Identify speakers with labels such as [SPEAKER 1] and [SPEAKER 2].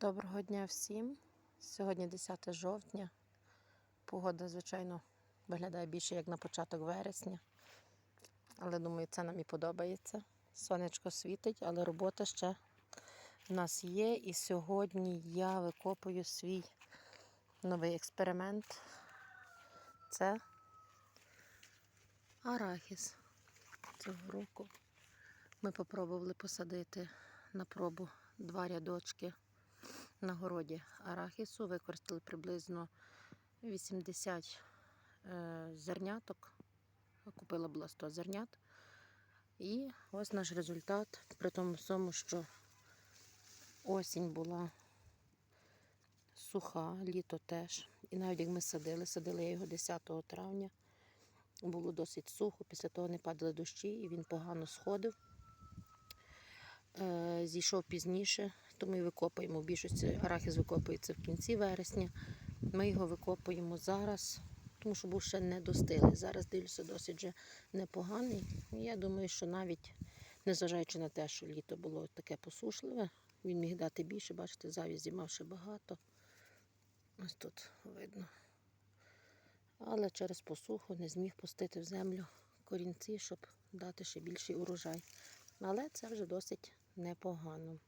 [SPEAKER 1] Доброго дня всім. Сьогодні 10 жовтня. Погода, звичайно, виглядає більше як на початок вересня. Але думаю, це нам і подобається. Сонечко світить, але робота ще в нас є. І сьогодні я викопую свій новий експеримент. Це арахіс цього року. Ми спробували посадити на пробу два рядочки на городі арахісу. Використали приблизно 80 е, зерняток. Купила була 100 зернят. І ось наш результат, при тому всьому, що осінь була суха, літо теж. І навіть як ми садили, садили я його 10 травня. Було досить сухо, після того не падали дощі, і він погано сходив. Е, Зійшов пізніше, тому і викопуємо. В більшості арахіс викопується в кінці вересня. Ми його викопуємо зараз, тому що був ще не достиглий. Зараз дивлюся, досить вже непоганий. Я думаю, що навіть незважаючи на те, що літо було таке посушливе, він міг дати більше, бачите, завізі мав ще багато. Ось тут видно. Але через посуху не зміг пустити в землю корінці, щоб дати ще більший урожай. Але це вже досить непогано.